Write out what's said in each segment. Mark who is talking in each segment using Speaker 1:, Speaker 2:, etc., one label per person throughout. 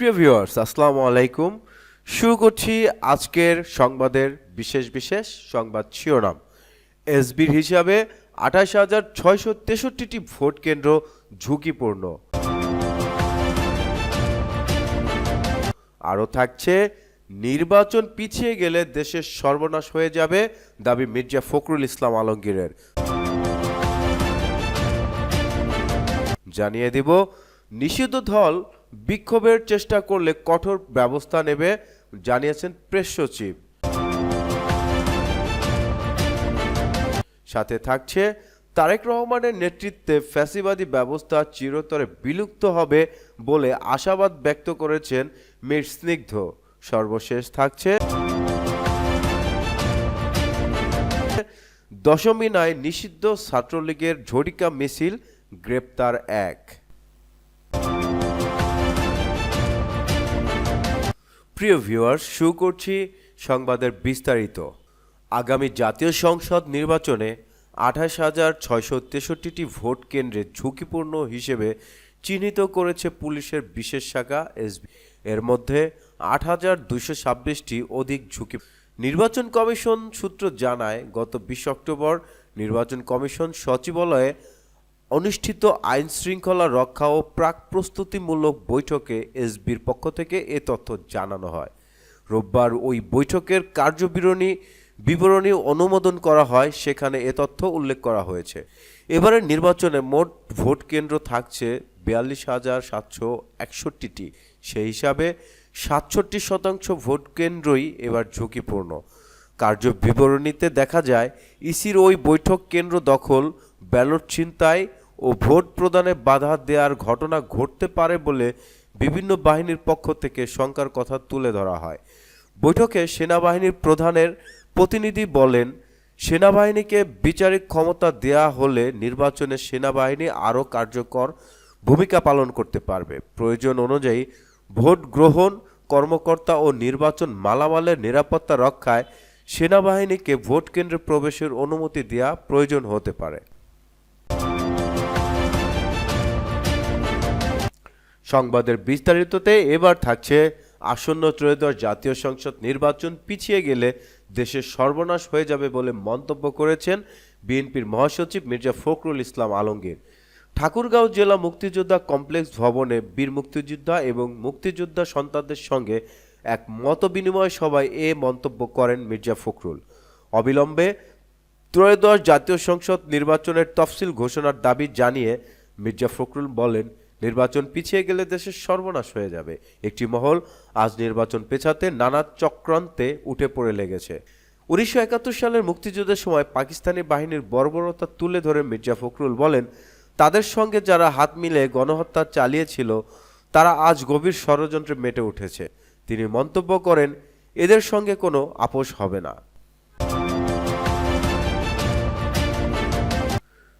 Speaker 1: প্রিয় ভিউয়ার্স, আসসালামু আলাইকুম। শুরু করছি আজকের সংবাদের বিশেষ বিশেষ সংবাদ শিরোনাম। এসবির হিসাবে আঠাশ হাজার ছয়শো তেষট্টিটি ভোট কেন্দ্র ঝুঁকিপূর্ণ। আরও থাকছে, নির্বাচন পিছিয়ে গেলে দেশের সর্বনাশ হয়ে যাবে দাবি মির্জা ফখরুল ইসলাম আলমগীরের। জানিয়ে দিব, নিষিদ্ধ দল বিক্ষোভের চেষ্টা করলে কঠোর ব্যবস্থা নেবে, জানিয়েছেন প্রেস সচিব। সাথে থাকছে, তারেক রহমানের নেতৃত্বে ফ্যাসিবাদী ব্যবস্থা চিরতরে বিলুপ্ত হবে বলে আশাবাদ ব্যক্ত করেছেন মীর স্নিগ্ধ। সর্বশেষ থাকছে, দশমী নয় নিষিদ্ধ ছাত্রলীগের ঝটিকা মিছিল, গ্রেপ্তার এক। প্রিয় ভিউয়ার্স, শুরু করছি সংবাদের বিস্তারিত। আগামী জাতীয় সংসদ নির্বাচনে আঠাশ হাজার ছয়শো তেষট্টিটি ভোট কেন্দ্রে ঝুঁকিপূর্ণ হিসেবে চিহ্নিত করেছে পুলিশের বিশেষ শাখা এসবি এর মধ্যে আট হাজার দুশো ছাব্বিশটি অধিক ঝুঁকি। নির্বাচন কমিশন সূত্র জানায়, গত বিশ অক্টোবর নির্বাচন কমিশন সচিবালয়ে অনুষ্ঠিত আইন শৃঙ্খলা রক্ষা ও প্রাক প্রস্তুতিমূলক বৈঠকে এসবির পক্ষ থেকে এ তথ্য জানানো হয়। রোববার ওই বৈঠকের কার্যবিরণী বিবরণী অনুমোদন করা হয়, সেখানে এ তথ্য উল্লেখ করা হয়েছে। এবারের নির্বাচনে মোট ভোট কেন্দ্র থাকছে বিয়াল্লিশ হাজার সাতশো একষট্টিটি। সেই হিসাবে সাতষট্টি শতাংশ ভোট কেন্দ্রই এবার ঝুঁকিপূর্ণ। কার্য বিবরণীতে দেখা যায়, ইসির ওই বৈঠক কেন্দ্র দখল, ব্যালট ছিনতাই ও ভোট প্রদানে বাধা দেওয়ার ঘটনা ঘটতে পারে বলে বিভিন্ন বাহিনীর পক্ষ থেকে শঙ্কার কথা তুলে ধরা হয়। বৈঠকে সেনাবাহিনীর প্রধানের প্রতিনিধি বলেন, সেনাবাহিনীকে বিচারিক ক্ষমতা দেয়া হলে নির্বাচনে সেনাবাহিনী আরও কার্যকর ভূমিকা পালন করতে পারবে। প্রয়োজন অনুযায়ী ভোট গ্রহণ, কর্মকর্তা ও নির্বাচন মালামালের নিরাপত্তা রক্ষায় সেনাবাহিনীকে ভোট কেন্দ্রে প্রবেশের অনুমতি দেওয়া প্রয়োজন হতে পারে। সংবাদের বিস্তারিততে এবার থাকছে আসন্ন ত্রয়োদশ জাতীয় সংসদ নির্বাচন পিছিয়ে গেলে দেশের সর্বনাশ হয়ে যাবে বলে মন্তব্য করেছেন বিএনপির মহাসচিব মির্জা ফখরুল ইসলাম আলমগীর। ঠাকুরগাঁও জেলা মুক্তিযোদ্ধা কমপ্লেক্স ভবনে বীর মুক্তিযোদ্ধা এবং মুক্তিযোদ্ধা সন্তানদের সঙ্গে এক মত বিনিময় সভায় এ মন্তব্য করেন মির্জা ফখরুল। অবিলম্বে ত্রয়োদশ জাতীয় সংসদ নির্বাচনের তফসিল ঘোষণার দাবি জানিয়ে মির্জা ফখরুল বলেন নির্বাচন পিছিয়ে গেলে দেশের সর্বনাশ হয়ে যাবে। একটি মহল আজ নির্বাচন পেছাতে নানা চক্রান্তে উঠে পড়ে লেগেছে। উনিশশো একাত্তর সালের মুক্তিযুদ্ধের সময় পাকিস্তানি বাহিনীর বর্বরতা তুলে ধরে মির্জা ফখরুল বলেন, তাদের সঙ্গে যারা হাত মিলে গণহত্যা চালিয়েছিল, তারা আজ গভীর ষড়যন্ত্রে মেটে উঠেছে। তিনি মন্তব্য করেন, এদের সঙ্গে কোনো আপোষ হবে না।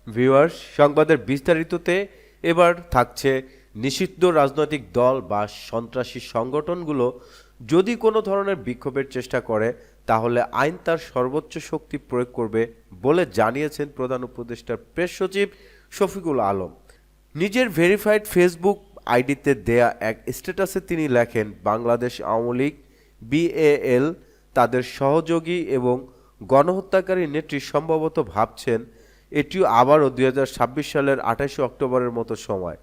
Speaker 1: ভিউয়ার্স, সংবাদের বিস্তারিততে এবার থাকছে নিষিদ্ধ রাজনৈতিক দল বা সন্ত্রাসী সংগঠনগুলো যদি কোনো ধরনের বিক্ষোভের চেষ্টা করে, তাহলে আইন তার সর্বোচ্চ শক্তি প্রয়োগ করবে বলে জানিয়েছেন প্রধান উপদেষ্টার প্রেস সচিব শফিকুল আলম। নিজের ভেরিফাইড ফেসবুক আইডিতে দেয়া এক স্ট্যাটাসে তিনি লেখেন, বাংলাদেশ আওয়ামী লীগ, বিএএল, তাদের সহযোগী এবং গণহত্যাকারী নেত্রী সম্ভবত ভাবছেন এটিও আবারও দুই হাজার ছাব্বিশ সালের আঠাশে অক্টোবরের মতো সময়।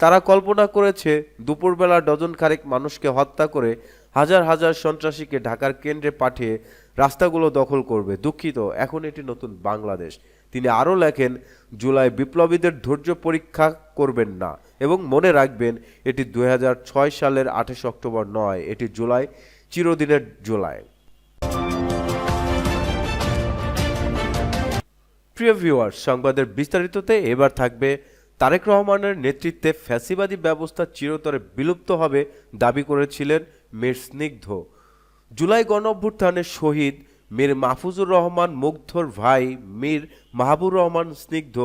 Speaker 1: তারা কল্পনা করেছে, দুপুরবেলা ডজন খারেক মানুষকে হত্যা করে হাজার হাজার সন্ত্রাসীকে ঢাকার কেন্দ্রে পাঠিয়ে রাস্তাগুলো দখল করবে। দুঃখিত, এখন এটি নতুন বাংলাদেশ। তিনি আরও লেখেন, জুলাই বিপ্লবীদের ধৈর্য পরীক্ষা করবেন না এবং মনে রাখবেন, এটি দু হাজার ছয় সালের আঠাশে অক্টোবর নয়, এটি জুলাই, চিরদিনের জুলাই। প্রিয় ভিউয়ার সংবাদের বিস্তারিততে এবার থাকবে তারেক রহমানের নেতৃত্বে ফ্যাসিবাদী ব্যবস্থা চিরতরে বিলুপ্ত হবে দাবি করেছিলেন মীর স্নিগ্ধ। জুলাই গণঅভ্যুত্থানের শহীদ মীর মাহফুজুর রহমান, মুগ্ধর ভাই মীর মাহবুর রহমান স্নিগ্ধ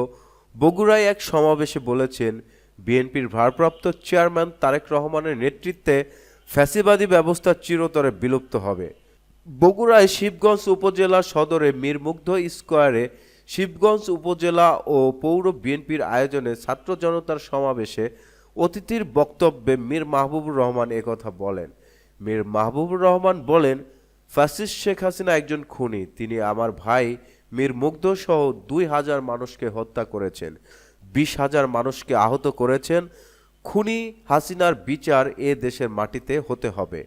Speaker 1: বগুড়ায় এক সমাবেশে বলেছেন, বিএনপির ভারপ্রাপ্ত চেয়ারম্যান তারেক রহমানের নেতৃত্বে ফ্যাসিবাদী ব্যবস্থা চিরতরে বিলুপ্ত হবে। বগুড়ায় শিবগঞ্জ উপজেলা সদরে মীর মুগ্ধ স্কোয়ারে শিবগঞ্জ উপজেলা ও পৌর বিএনপির আয়োজনে ছাত্র জনতার সমাবেশে অতিথির বক্তব্যে মীর মাহবুবুর রহমান একথা বলেন। মীর মাহবুবুর রহমান বলেন ফাসিস শেখ হাসিনা একজন খুনি। তিনি আমার ভাই মীর মুগ্ধ সহ দুই হাজার মানুষকে হত্যা করেছেন। বিশ হাজার মানুষকে আহত করেছেন। খুনি হাসিনার বিচার এ দেশের মাটিতে হতে হবে।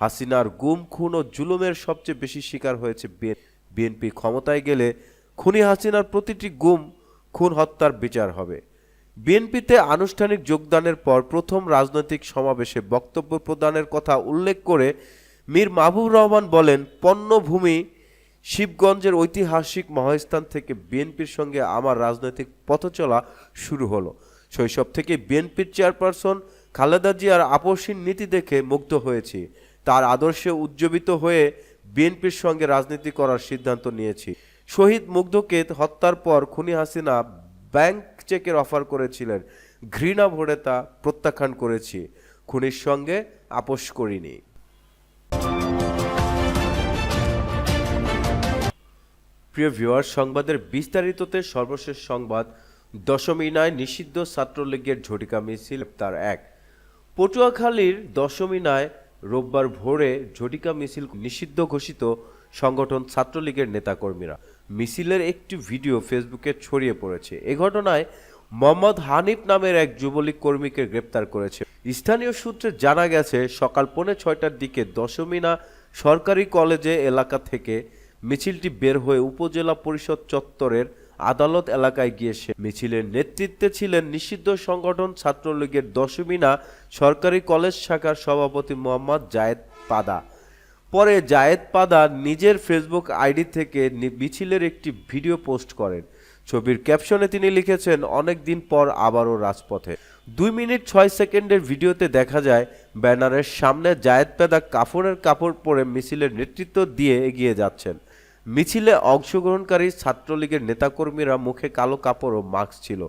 Speaker 1: হাসিনার গুম, খুন ও জুলুমের সবচেয়ে বেশি শিকার হয়েছে বিএনপি ক্ষমতায় গেলে খুনি হাসিনার প্রতিটি গুম খুন হত্যার বিচার হবে। বিএনপিতে আনুষ্ঠানিক যোগদানের পর প্রথম রাজনৈতিক সমাবেশে বক্তব্য প্রদানের কথা উল্লেখ করে মীর মাহবুব রহমান বলেন, পণ্যভূমি শিবগঞ্জের ঐতিহাসিক মহাস্থান থেকে বিএনপির সঙ্গে আমার রাজনৈতিক পথচলা শুরু হলো। শৈশব থেকে বিএনপির চেয়ারপারসন খালেদা জিয়ার আপসীন নীতি দেখে মুগ্ধ হয়েছি। তার আদর্শে উজ্জীবিত হয়ে বিএনপির সঙ্গে রাজনীতি করার সিদ্ধান্ত নিয়েছি। শহীদ মুগ্ধকে হত্যার পর খুনি হাসিনা ব্যাংক চেকের অফার করেছিলেন। ঘৃণা ভরে তা প্রত্যাখ্যান করেছি। খুনির সঙ্গে আপোষ করিনি। প্রিয় ভিউয়ার সংবাদের বিস্তারিততে সর্বশেষ সংবাদ। দশমিনায় নিষিদ্ধ ছাত্রলীগের ঝটিকা মিছিল, তার এক। পটুয়াখালীর দশমিনায় রোববার ভোরে ঝটিকা মিছিল নিষিদ্ধ ঘোষিত। সংগঠন ছাত্রলীগের নেতাকর্মীরা। মিছিলের একটি ভিডিও ফেসবুকে ছড়িয়ে পড়েছে। এ ঘটনায় মোহাম্মদ হানিফ নামের এক যুবলীগ কর্মীকে গ্রেপ্তার করেছে। স্থানীয় সূত্রে জানা গেছে, সকাল পৌনে ছয়টার দিকে দশমিনা সরকারি কলেজে এলাকা থেকে মিছিলটি বের হয়ে উপজেলা পরিষদ চত্বরের আদালত এলাকায় গিয়ে সে মিছিলের নেতৃত্বে ছিলেন নিষিদ্ধ সংগঠন ছাত্রলীগের দশমিনা সরকারি কলেজ শাখার সভাপতি মোহাম্মদ জায়েদ পাদা। পরে জায়েদ পাদা নিজের ফেসবুক আইডি থেকে মিছিলের একটি ভিডিও পোস্ট করেন। ছবির ক্যাপশনে তিনি লিখেছেন, অনেক দিন পর আবারও রাজপথে। দুই মিনিট ছয় সেকেন্ডের ভিডিওতে দেখা যায়, ব্যানারের সামনে জায়েদ পেদা কাপড়ের কাপড় পরে মিছিলের নেতৃত্ব দিয়ে এগিয়ে যাচ্ছেন। মিছিলে অংশগ্রহণকারী ছাত্রলীগের নেতাকর্মীরা মুখে কালো কাপড় ও মাস্ক ছিল।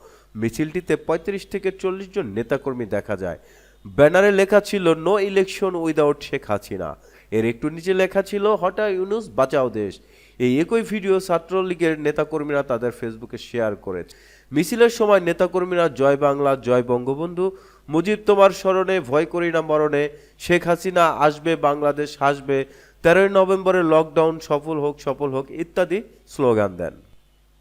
Speaker 1: মিছিলটিতে পঁয়ত্রিশ থেকে চল্লিশ জন নেতাকর্মী দেখা যায়। ব্যানারে লেখা ছিল, no election without Sheikh Hasina. এর একটু নিচে লেখা ছিল হঠাৎ ইউনুস, বাঁচাও দেশ। এই একই ভিডিও ছাত্রলীগের নেতাকর্মীরা তাদের ফেসবুকে শেয়ার করেছে মিছিলের সময় নেতাকর্মীরা, জয় বাংলা, জয় বঙ্গবন্ধু। মুজিব তোমার স্মরণে, ভয় করি না মরণে, শেখ হাসিনা আসবে, বাংলাদেশ হাসবে। তেরোই নভেম্বরে লকডাউন সফল হোক সফল হোক, ইত্যাদি স্লোগান দেন।